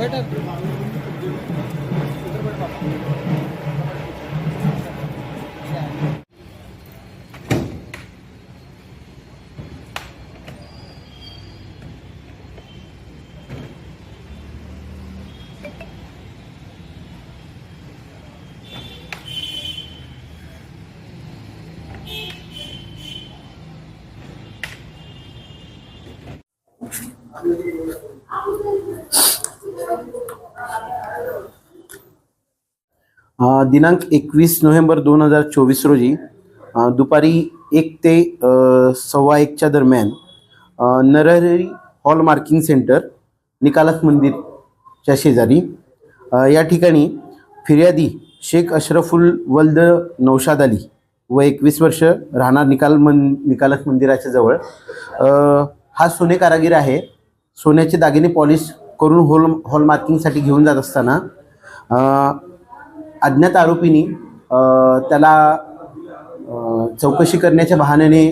अ, दिनांक एकवीस नोव्हेंबर दोन हजार चोवीस रोजी दुपारी एक ते सव्वा एकच्या दरम्यान नरहरी हॉल मार्किंग सेंटर निकालक मंदिरच्या शेजारी या ठिकाणी फिर्यादी शेख अशरफुल वल्द नौशाद अली व एकवीस वर्ष राहणार निकाल मन निकालक मंदिराच्या जवळ. हा सोने कारागीर आहे. सोन्याचे दागिने पॉलिश करून हॉल हॉल मार्किंगसाठी घेऊन जात असताना अज्ञात आरोपींनी त्याला चौकशी करण्याच्या बहाण्याने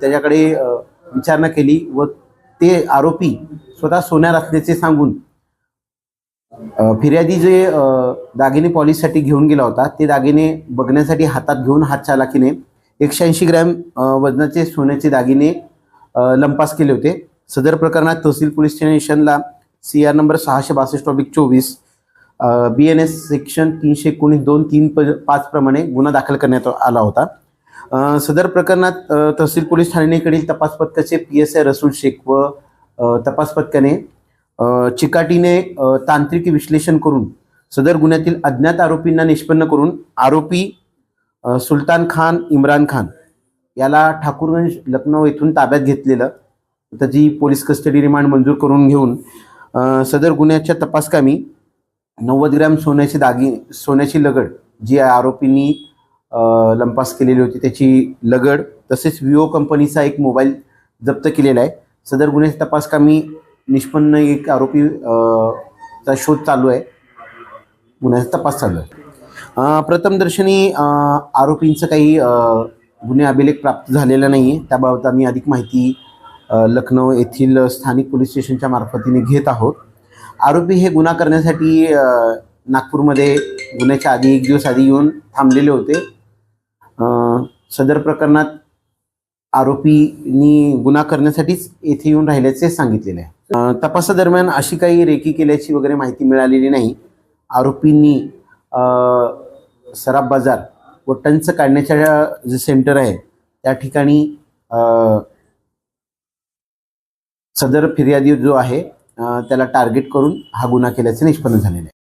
त्याच्याकडे विचारणा केली व ते आरोपी स्वतः सोन्यार असल्याचे सांगून फिर्यादी जे दागिने पॉलिशसाठी घेऊन गेला होता ते दागिने बघण्यासाठी हातात घेऊन हात चालाकीने एकशे ऐंशी ग्रॅम वजनाचे सोन्याचे दागिने लंपास केले होते. सदर प्रकरणात तहसील पोलीस स्टेशनला सी आर नंबर सहाशे बासष्ट ऑब्लिक चोवीस बी एन एस सेक्शन तीनशे एकोणीस दोन तीन प पाचप्रमाणे गुन्हा दाखल करण्यात आला होता. सदर प्रकरणात तहसील पोलीस ठाणेकडील तपास पथकाचे P S I Rasool Shaikh व तपास पथकाने चिकाटीने तांत्रिक विश्लेषण करून सदर गुन्ह्यातील अज्ञात आरोपींना निष्पन्न करून आरोपी सुलतान खान इम्रान खान याला ठाकूरगंज लखनौ येथून ताब्यात घेतलेलं. त्याची पोलीस कस्टडी रिमांड मंजूर करून घेऊन सदर गुन्ह्याच्या तपासकामी नव्वद ग्रॅम सोन्याची दागी सोन्याची लगड जी आरोपींनी लंपास केलेली होती त्याची लगड तसेच विवो कंपनीचा एक मोबाईल जप्त केलेला आहे. सदर गुन्ह्याचा तपासकामी निष्पन्न एक आरोपी चा शोध चालू आहे. गुन्ह्याचा तपास चालू आहे. प्रथमदर्शनी आरोपींचं काही गुन्हे अभिलेख प्राप्त झालेला नाही आहे त्याबाबत आम्ही अधिक माहिती लखनौ येथील स्थानिक पोलीस स्टेशनच्या मार्फतीने घेत आहोत. आरोपी हे गुन्हा करण्यासाठी नागपूरमध्ये गुन्ह्याच्या आधी एक दिवस आधी येऊन थांबलेले होते. सदर प्रकरणात आरोपींनी गुन्हा करण्यासाठीच येथे येऊन राहिल्याचे सांगितलेले आहे. तपासादरम्यान अशी काही रेकी केल्याची वगैरे माहिती मिळालेली नाही. आरोपींनी सराब बाजार व टंच काढण्याच्या जे सेंटर आहे त्या ठिकाणी सदर फिर्यादी जो आहे त्याला टार्गेट करून हा गुन्हा केल्याचे निष्पन्न झालेले आहे.